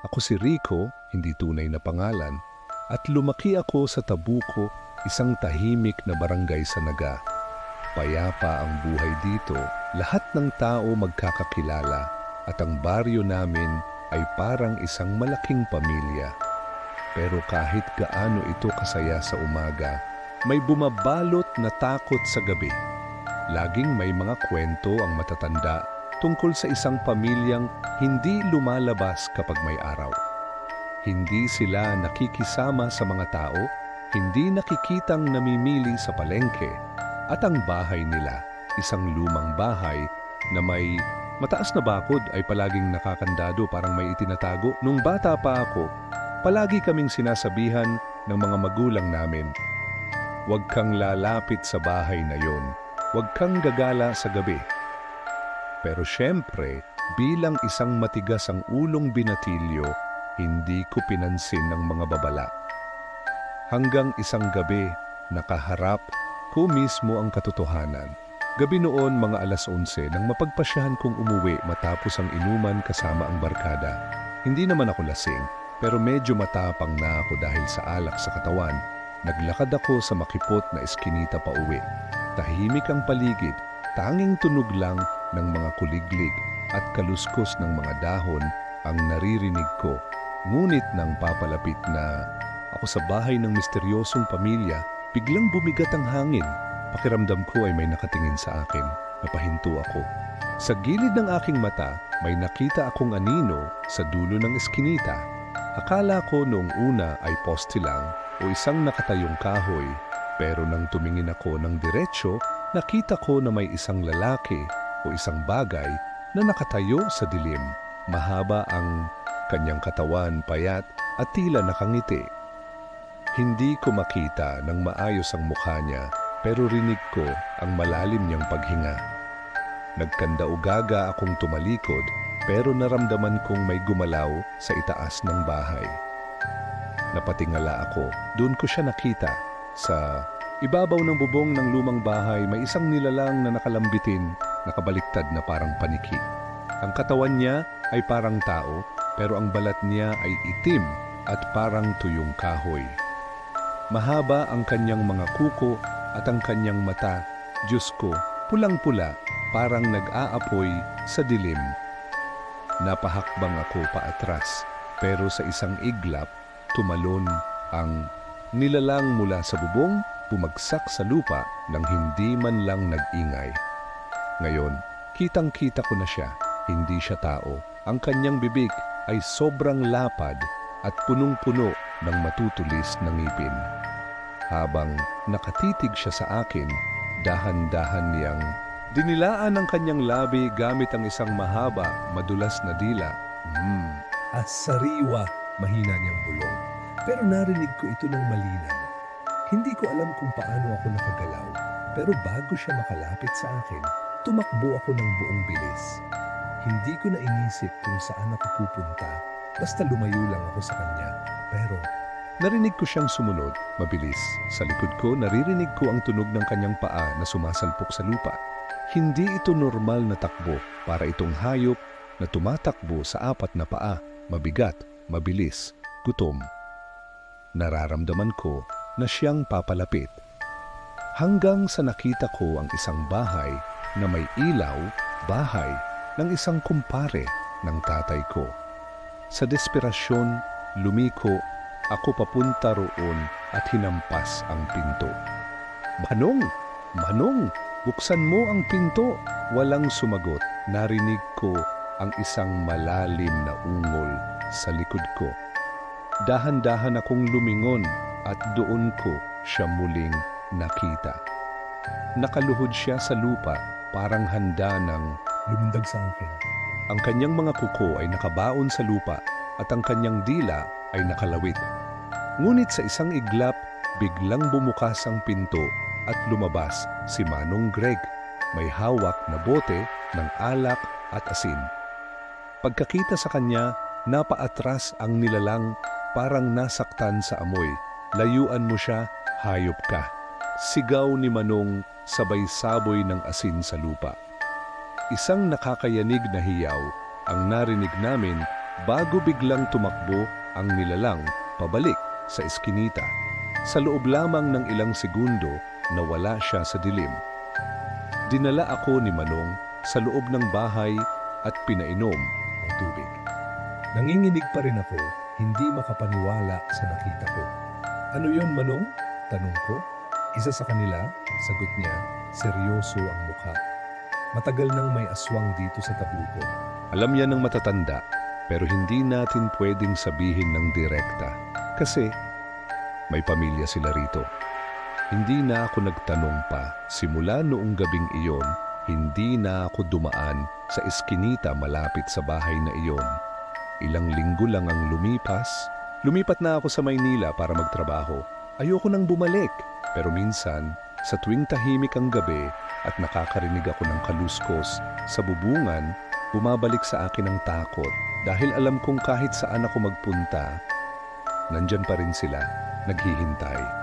Ako si Rico, hindi tunay na pangalan, at lumaki ako sa Tabuco, isang tahimik na barangay sa Naga. Payapa ang buhay dito, lahat ng tao magkakakilala at ang baryo namin ay parang isang malaking pamilya. Pero kahit gaano ito kasaya sa umaga, may bumabalot na takot sa gabi. Laging may mga kwento ang matatanda tungkol sa isang pamilyang hindi lumalabas kapag may araw. Hindi sila nakikisama sa mga tao, hindi nakikitang namimili sa palengke, at ang bahay nila, isang lumang bahay na may mataas na bakod ay palaging nakakandado parang may itinatago. Nung bata pa ako, palagi kaming sinasabihan ng mga magulang namin, Huwag kang lalapit sa bahay na yon. Huwag kang gagala sa gabi pero syempre, bilang isang matigas ang ulong binatilyo, hindi ko pinansin ang mga babala. Hanggang isang gabi, nakaharap ko mismo ang katotohanan. Gabi noon mga alas 11 nang mapagpasyahan kong umuwi matapos ang inuman kasama ang barkada. Hindi naman ako lasing, pero medyo matapang na ako dahil sa alak sa katawan. Naglakad ako sa makipot na eskinita pa uwi. Tahimik ang paligid, tanging tunog lang ng mga kuliglig at kaluskos ng mga dahon ang naririnig ko. Ngunit nang papalapit na ako sa bahay ng misteryosong pamilya, biglang bumigat ang hangin. Pakiramdam ko ay may nakatingin sa akin. Napahinto ako. Sa gilid ng aking mata, may nakita akong anino sa dulo ng eskinita. Akala ko noong una ay poste lang o isang nakatayong kahoy. Pero nang tumingin ako ng diretsyo, nakita ko na may isang lalaki o isang bagay na nakatayo sa dilim. Mahaba ang kanyang katawan payat at tila nakangiti. Hindi ko makita ng maayos ang mukha niya pero rinig ko ang malalim niyang paghinga. Nagkanda-ugaga akong tumalikod pero naramdaman kong may gumalaw sa itaas ng bahay. Napatingala ako, doon ko siya nakita. Sa ibabaw ng bubong ng lumang bahay may isang nilalang na nakalambitin nakabaliktad na parang paniki. Ang katawan niya ay parang tao, pero ang balat niya ay itim at parang tuyong kahoy. Mahaba ang kanyang mga kuko at ang kanyang mata, Diyos ko, pulang-pula, parang nag-aapoy sa dilim. Napahakbang ako paatras, pero sa isang iglap, tumalon ang nilalang mula sa bubong, bumagsak sa lupa nang hindi man lang nag-ingay. Ngayon, kitang-kita ko na siya, hindi siya tao. Ang kanyang bibig ay sobrang lapad at punong-puno ng matutulis na ngipin. Habang nakatitig siya sa akin, dahan-dahan niyang dinilaan ang kanyang labi gamit ang isang mahaba, madulas na dila. Hmm, at sariwa, mahina niyang bulong. Pero narinig ko ito ng malinaw. Hindi ko alam kung paano ako nakagalaw, pero bago siya makalapit sa akin, Tumakbo ako ng buong bilis. Hindi ko na inisip kung saan ako pupunta. Basta lumayo lang ako sa kanya. Pero Narinig ko siyang sumunod, mabilis. Sa likod ko, naririnig ko ang tunog ng kanyang paa na sumasalpok sa lupa. Hindi ito normal na takbo para itong hayop na tumatakbo sa apat na paa, mabigat, mabilis, gutom. Nararamdaman ko na siyang papalapit. Hanggang sa nakita ko ang isang bahay na may ilaw, bahay ng isang kumpare ng tatay ko. Sa desperasyon, lumiko ako papunta roon at hinampas ang pinto. Manong! Manong! Buksan mo ang pinto! Walang sumagot. Narinig ko ang isang malalim na ungol sa likod ko. Dahan-dahan akong lumingon at doon ko siya muling nakita. Nakaluhod siya sa lupa parang handa ng lumundag sa akin. Ang kanyang mga kuko ay nakabaon sa lupa at ang kanyang dila ay nakalawit. Ngunit sa isang iglap, biglang bumukas ang pinto at lumabas si Manong Greg. May hawak na bote ng alak at asin. Pagkakita sa kanya, napaatras ang nilalang parang nasaktan sa amoy. Layuan mo siya, hayop ka. Sigaw ni Manong sabay saboy ng asin sa lupa. Isang nakakayanig na hiyaw ang narinig namin bago biglang tumakbo ang nilalang pabalik sa eskinita. Sa loob lamang ng ilang segundo, nawala siya sa dilim. Dinala ako ni Manong sa loob ng bahay at pinainom ang tubig. Nanginginig pa rin ako, hindi makapaniwala sa nakita ko. Ano yon Manong? Tanong ko. Isa sa kanila, sagot niya, seryoso ang mukha. Matagal nang may aswang dito sa tabuko. Alam yan ng matatanda, pero hindi natin pwedeng sabihin ng direkta. Kasi may pamilya sila rito. Hindi na ako nagtanong pa. Simula noong gabing iyon, hindi na ako dumaan sa eskinita malapit sa bahay na iyon. Ilang linggo lang ang lumipas. Lumipat na ako sa Maynila para magtrabaho. Ayoko nang bumalik. Pero minsan, sa tuwing tahimik ang gabi at nakakarinig ako ng kaluskos sa bubungan, bumabalik sa akin ang takot dahil alam kong kahit saan ako magpunta, nandyan pa rin sila, naghihintay.